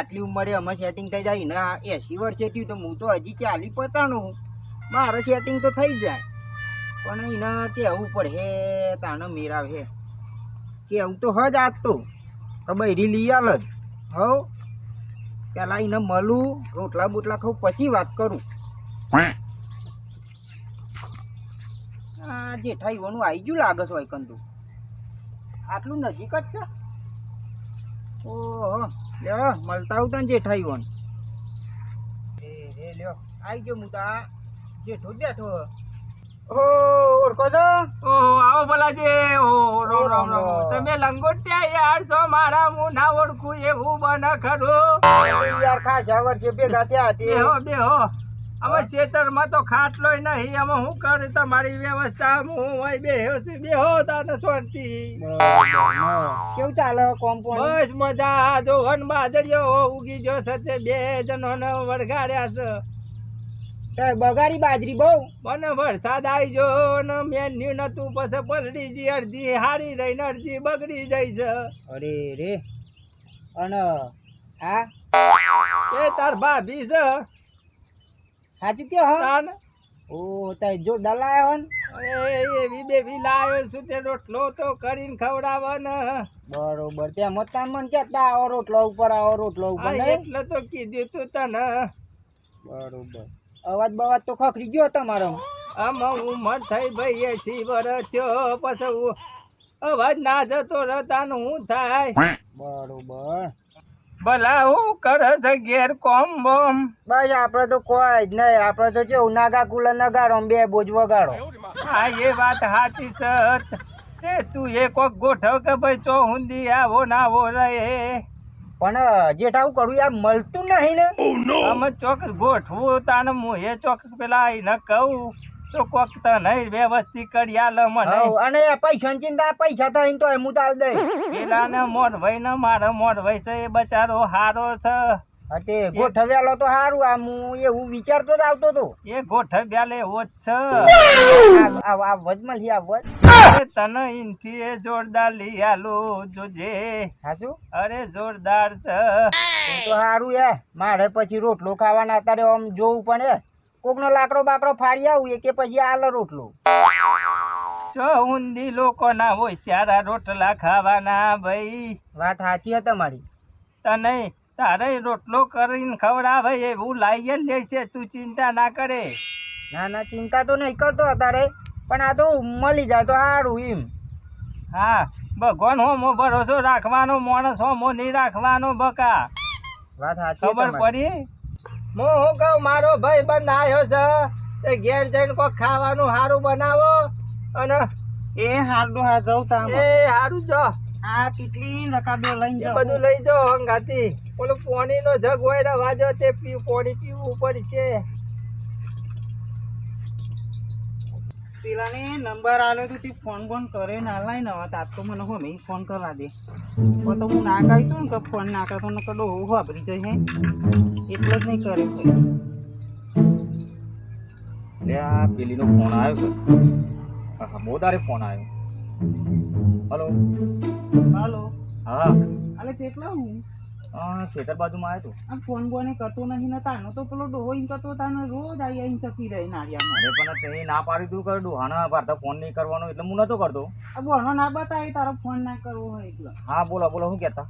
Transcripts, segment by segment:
આટલી ઉંમરે અમે સેટિંગ થઈ જાય. ને એસી વર્ષે થયું તો હું તો હજી ચાલી પચાણું મારે સેટિંગ તો થઈ જાય. પણ એને કહેવું પડે તાણે મેરાવ હે કેવું તો હજ આજ તો. તો બૈરી લઈ આલ જ. હવ પેલા એને મળું રોટલા બોટલા ખાઉં પછી વાત કરું. આ જેઠાઈ વાનું આવી ગયું લાગે છે કંદુ આટલું નજીક જ છે? ઓહો. લ્યો મળતા આવતા ને જેઠાઈ વન એ રે લ્યો આવી ગયો હું તો આ જેઠો જ બેઠો. ઓ ઓળખો છો? ઓહો આવો ભલાજી ઓહો રામ રામ રામ. તમે લંગોટિયા યાર છો મારા હું ના ઓળખું એવું બને ખરું. યાર ખાસા છે ભેગા ત્યાં તે. બેહો બેહો. અમે ખેતરમાં તો ખાટલો નહીં. અમે હું કરું? તમારી વ્યવસ્થા હું હોય બેહો છું બેહો તાને છોડતી કેવું ચાલે કોમ કોમ બસ મજા. જો હન બાદરિયો ઉગી જો સતે બે જણોને વળગાડ્યા છે. બગાડી બાજરી બહુ? મને વરસાદ આવી જો ને મેન્યુ નતું. પછી પલડી જી અડધી હારી રહી ને અડધી બગડી જાય છે. અરે રે. અને હા એ તાર ભાભી છે. સાચું કયો હા? ઓ તાર જો ડલાયો ને. અરે એવી વિબે લાવ્યો છું તે રોટલો તો કરીને ખવડાવે ને. બરોબર ત્યાં મતા મન કેતા આવો રોટલો ઉપર આવો રોટલો ઉપર એટલે તો કીધું તું તને. બરોબર. અવાજ બવાજ તો ખખડી ગયો તમારો. આમાં ઉંમર થઈ ભાઈ એસી શિવર થયો પછી અવાજ ના જતો રહેતા હું થાય? બરોબર. ભલા હું કરે છે ઘેર કોમ બોમ બસ આપડે તો કોઈ જ નહીં. આપડે તો કેવું નાગા કુલર નગાડો બે બોજ વગાડો. હા એ વાત સાચી સત તે તું એ કોક ગોઠવ કે ભાઈ ચો હુંદી આવો ના આવો રહે. પણ જેઠા હું કરું યાર મળતું નહીં ને. અમે ચોક ગોઠવું તાને હું એ ચોક પેલા ન કહું. તો કોક તને વ્યવસ્થિત કરી આલે મને. અને પૈસા ચિંતા પૈસા તો તો હું તાલ દઈ પેલાને મોડ ભાઈ ને મારો મોઢ ભાઈ છે એ બચારો હારો છે. અતે ગોઠવેલો તો હારું આ હું એવું વિચારતો જ આવતો તો. એ ગોઠવ્યા લે એવો જ છે. આ- આ વજમાં લઈ આ વજ. અરે તને ઇનથી એ જોરદાર લઈ આલો જોજે. હાચું અરે જોરદાર છે. તો હારું એ મારે પછી રોટલો ખાવાના તારે આમ જોવું પડે કોકનો લાકડો બાકડો ફાડી આવું કે પછી આલે રોટલો. જો ઊંધી લોકો ના હોય સારા રોટલા ખાવાના ભાઈ. વાત સાચી હે તમારી. તને તારે રોટલો કરીને ખવડાવે એવું લાવીએ લે છે તું ચિંતા ના કરે. ના ના ચિંતા તો નહીં કરતો તારે પણ આ તો મળી જાય તો સારું એમ. હા ભગવાન હોમો ભરોસો રાખવાનો માણસ હોમો નહીં રાખવાનો બકા. વાત સાચી ખબર પડી? હું હું કહું મારો ભાઈ બંધ આવ્યો છે. તે ઘેર જઈને કોઈ ખાવાનું સારું બનાવો અને એ હારું હા જવું તા એ સારું જો. આ કેટલી રકાબીઓ લઈ જાઓ બધું લઈ જાઓ હંગાતી ઓલો પોણીનો જગ હોય રવા જો તે પી પોણી પીવું પડશે પેલાને નંબર આલ્યો તો તે ફોન બોન કરે ના લાય ને તાર તો મને હોમે ફોન કરવા દે. પણ તો હું ના કહી તું ને કે ફોન ના કરતો ને કડો હું વાપરી જઈ હે. એટલો જ નહીં કરે. લે આ પેલીનો ફોન આવ્યો છે. હા તારે ફોન આવ્યો. હલો. હાલો. હા. અલે કેટલા હું હા? ખેતર બાજુમાં આવ્યો ફોન બોને કરતો નહીં ને તાનો તો પેલો ડોહો ઈન કરતો તાનો રોજ આઈને જતી રહી અરે પણ તે ના પાડી તું કર ડોહાના પાડતા ફોન નહીં કરવાનો એટલે હું નતો કરતો. આ બોનો ના બતાવી તારો ફોન ના કરવો હોય એટલે. હા બોલો બોલો શું કહેતા?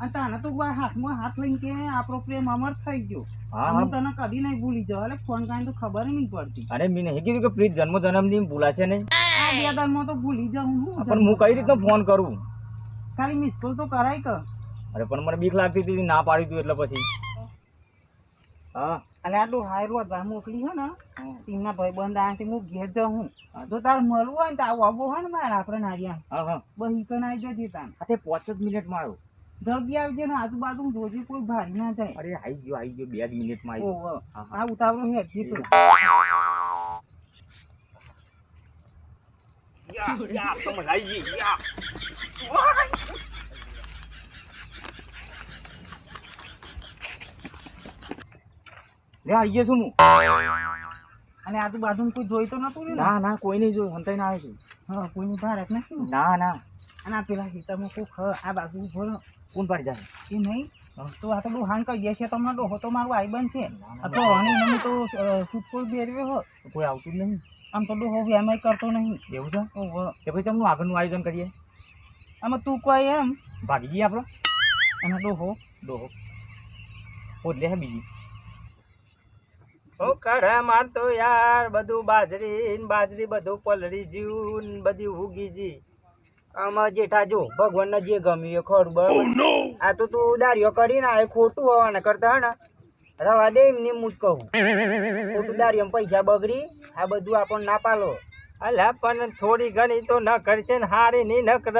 અને તાને તો હાથમાં હાથ લઈને કે આપણો પ્રેમ અમર થઈ ગયો. હા હું તને કદી નહીં ભૂલી જાઉં એટલે ફોન કરીને તો ખબર નહીં પડતી. અરે મેં નહીં કીધું કે પ્લીઝ જન્મ જન્મદિન ભૂલાશે નહીં. આ બે તો ભૂલી જાઉં હું પણ હું કઈ રીતનો ફોન કરું? ખાલી મિસ કોલ તો કરાય કે. અરે પણ મને બીક લાગતી હતી ના પાડી તું એટલે પછી. હા. અને આટલું હાયરું હતા મોકલી હે ને ભાઈ બંધ આથી હું ઘેર જાઉં તો તાર મળવું હોય ને તો આવું આવો હોય ને મારે આપણે નારિયા. હા હા. બસ કણ આવી જજે તાન અરે પાંચ જ મિનિટમાં આવ્યો. જલ્દી આવજે ને આજુબાજુ જોજે કોઈ ભારી ના જાય. અરે આવી ગયો આવી ગયો બે જ મિનિટમાં આવી હા, આ ઉતાવળો હેડ જીતો લે આવી ગયો છું હું અને આજુબાજુ કોઈ જોઈ તો નતું ને? ના ના કોઈ નહીં જોયું. હંતાઈ ના આવે છું. હા કોઈ ભારત નથી ના ના. અને આ પેલા ખેતરમાં કોક આ બાજુ ઊભો કોણ પાડી જાય? એ નહીં? તો આ તો ડોહાન કહી ગયા છે તમને ડોહો તો મારું આઈબન છે. તો આની મને તો સુટફૂલ બેરવ્યો હો કોઈ આવતું જ નહીં. આમ તો ડોહો વ્યાયામ કરતો નહીં. એવું છે. કે ભાઈ તમને આગળનું આયોજન કરીએ? આમાં તું કોઈ એમ? ભાગી જઈએ આપણે અને ડોહો. ડોહો. ઓટલે હે બીજી. ઓ કરે માર તો યાર બધું બાજરી બાજરી બધું પલળી જ્યું ને બધી ઉગી જી. આમાં જેઠા જો ભગવાનને જે ગમ્યું એ ખરું બરાબર? આ તો તું દારિયો કરીને આ ખોટું હોવાને કરતા હે ને. રવા દે એમને હું જ કહું. ખોટું દારિયો પૈસા બગડી આ બધું આપણને ના પાલો. અલા પણ થોડી ઘણી તો ન કરશે ને હારી નહીં નકર.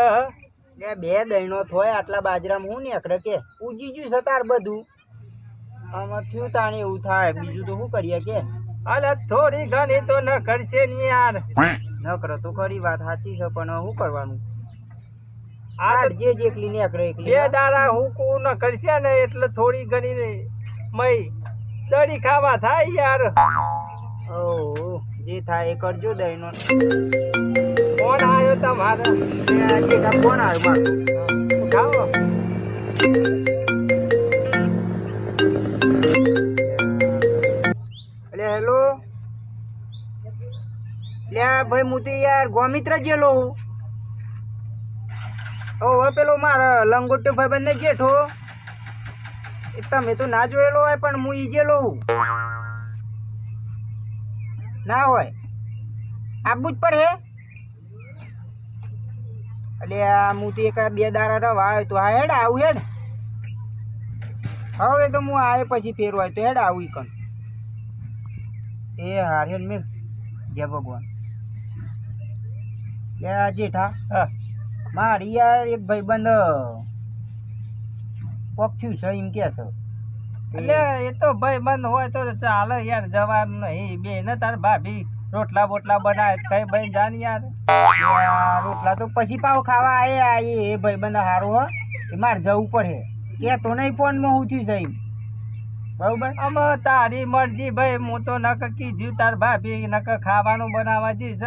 બે દહીનો થોય આટલા બાજરામાં હું નીકળે કે? ઉજી જ્યું સતાર બધું. આમાં થયું તાણે એવું થાય. બીજું તો શું કરીએ કે? અલ થોડી ઘણી તો ન કરશે ને યાર. ન કરો તો ખરી વાત સાચી છે પણ શું કરવાનું? આ જે જે જે જેટલી કરે એકલી બે દાડા હુકું ન કરશે ને એટલે થોડી ઘણી મય દડી ખાવા થાય યાર. ઓહ જે થાય એ કરજો દહીનો. ફોન આવ્યો તમારે. કોણ આવ્યો મારો. ઉઠાવો. ભાઈ, હું યાર ગોમિત્ર જેલો હું. પેલો મારા લંગોટ ભાઈબંધ જેઠો. તમે તો ના જોયેલો હોય, પણ હું ઈ જેલો હું. ના હોય. આપવું જ પડે. એટલે આ હું તો એક બે દારા રવા આવ્યો તો, આ હેડ, આવું હેડ. હવે તો હું આવે પછી ફેરવાય તો હેડ આવું કન એ હાર હેડ મેં. જય ભગવાન. લે જેઠા હા. મારી યાર એક ભાઈબંધ કોક થયું છે એમ કે છે. એટલે એ તો ભાઈ બંધ હોય તો ચાલે યાર જવાનું નહીં. બે ને તાર ભાભી રોટલા બોટલા બનાવે કઈ ભાઈ જાન યાર. રોટલા તો પછી પાવ ખાવા આયે એ ભાઈબંધ સારું હો. એ મારે જવું પડે. કે તો નહીં ફોનમાં હું થયું એમ. બરોબર? આમાં તારી મરજી ભાઈ. હું તો નક કીધું તાર ભાભી નક ખાવાનું બનાવવા જઈશ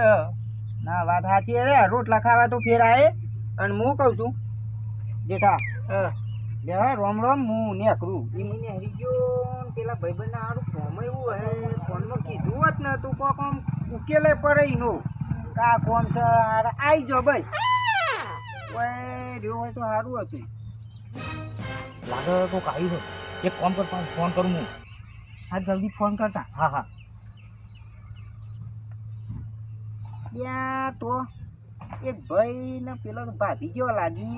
ના વાત સાચી રે રોટલા ખાવા તો ફેર આવે અને હું કહું છું જેઠા બે હા, રોમ રોમ હું નેકરું એ મને હરી ગયો પેલા ભાઈબંધ હારું ફોન એવું હે ફોનમાં કીધું હોત ને તું કોક આમ ઉકેલે પડે નો કા કોમ છે? આવી જો ભાઈ. ઓય રહ્યો હોય તો સારું હતું. લાગે તો કાઈ છે. એક કોમ કર ફોન કરું હું. હા જલ્દી ફોન કરતા. હા હા. ત્યાં તો એક ભાઈ ને પેલો ભાભી જેવો લાગી.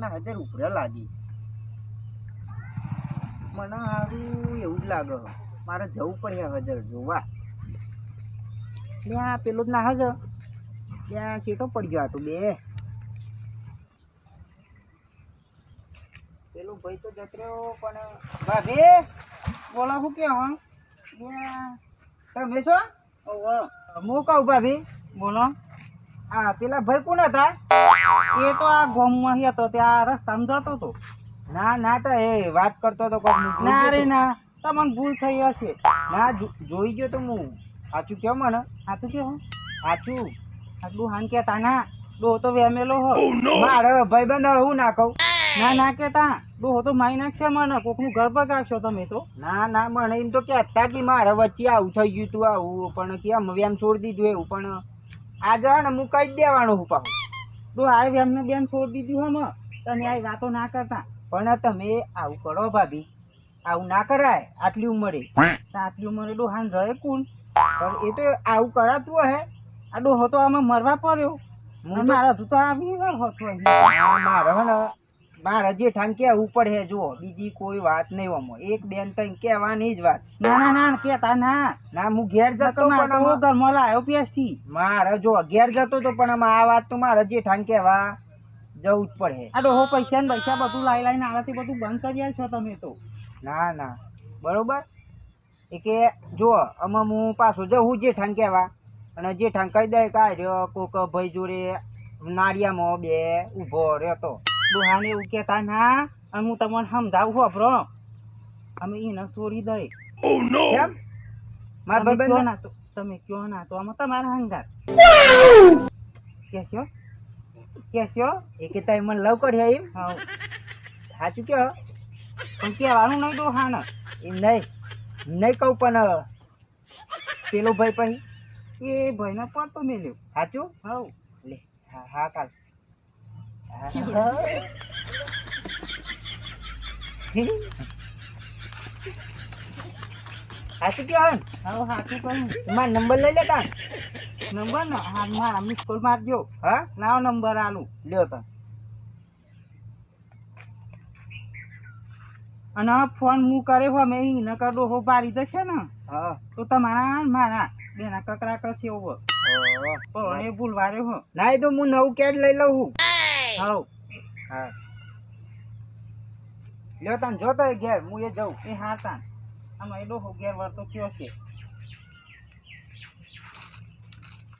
ના હજાર ઉપરે લાગી. મને સારું એવું જ લાગે. મારે જવું પડે હજાર જોવા. ત્યાં પેલો જ ના હજર ત્યાં સીટો પડી ગયો હતું બે. પેલો ભાઈ તો જતો રહ્યો પણ ભાભી બોલો શું કે હા તમે છો? હું કહું ભાભી? બોલો. આ પેલા ભાઈ કોણ હતા? એ તો આ ગામમાં હતો ત્યાં રસ્તામાં જતો હતો. ના ના તો એ વાત કરતો હતો ના રે ના તમને ભૂલ થઈ હશે. ના જોઈ ગયો તો હું સાચું કેવો મને? સાચું કેવો સાચું. આટલું હાન કેતા ના ડો તો વેમેલો હો. મારે ભાઈ બંધ હું ના કહું. ના ના કેતા ડો તો માઈ નાખશે મને. કોકનું ઘર બગાડશો તમે તો. ના ના મને એમ તો કહેતા કે મારે વચ્ચે આવું થઈ ગયું તું આવું. પણ કેમ વેમ છોડી દીધું એવું પણ હે ને હું જ દેવાનું હું પાછું. તું આ એમને બેન છોડી દીધું હમ તમે આ વાતો ના કરતા. પણ તમે આવું કરો ભાભી. આવું ના કરાય આટલી ઉંમરે. આટલી ઉંમરે ડોહાન રહે કોણ પણ એ તો આવું કરાતું હે. આ ડોહો તો આમાં મરવા પડ્યો. મારા તું તો આવી હોતો અહીં. મારે હજી ને કે ઉપર હે જુઓ બીજી કોઈ વાત નહીં ઓમો. એક બેન તઈ કેવાની જ વાત. ના ના ના કેતા ના. ના હું ઘેર જતો પણ હું ઘર મોલા આવ્યો પેસી મારે જો ઘેર જતો તો પણ આ વાત તો મારે જેઠાણ કેવા જવું જ પડે. આ ડોહો પૈસા ને પૈસા બધું લાઈ લાઈને આવાથી બધું બંધ કરી આલ છો તમે તો. ના ના. બરોબર? એ કે જો આમાં હું પાછો જવું જેઠાણ કહેવા અને જેઠાણ કહી દે કાઢ્યો કોક ભાઈ જોડે નાળિયામાં બે ઊભો રહેતો. ડોહાને એવું કહેતા ના અને હું તમને સમજાવું હોભરો અમે એને છોડી દઈ. કેમ મારા ભાઈ ના તો તમે કયો ના તો? આમાં તમારા હંગાસ. કેશો કેશો એ કે તમે મને લવ કર્યો એમ? હા. સાચું કયો પણ કહેવાનું નહીં તો હા ને એમ નહીં. નહીં કહું પણ પેલો ભાઈ પછી? એ ભાઈને પણ તો મેલ્યો. સાચું? હા લે હા હા કાલ. સાચું કયો હા હાથી પણ. માર નંબર લઈ લેતા? નંબર ને હા મારા મિસ કોલ મારજો. હા? નાવ નંબર આનું લ્યો તો. અને ફોન હું કરે હો મેં એને કર હો પાડી દશે ને હા. તો તમારા મારા બેના કકરા કરશે ઓવો. પણ એ ભૂલવા હો ના એ તો હું નવું કેડ લઈ લઉં છું હાલો. હા. લ્યો તાન, જોતો ઘેર, હું એ જઉં. એ હારતા આમાં એ ડોહો ઘેર વળતો કયો છે.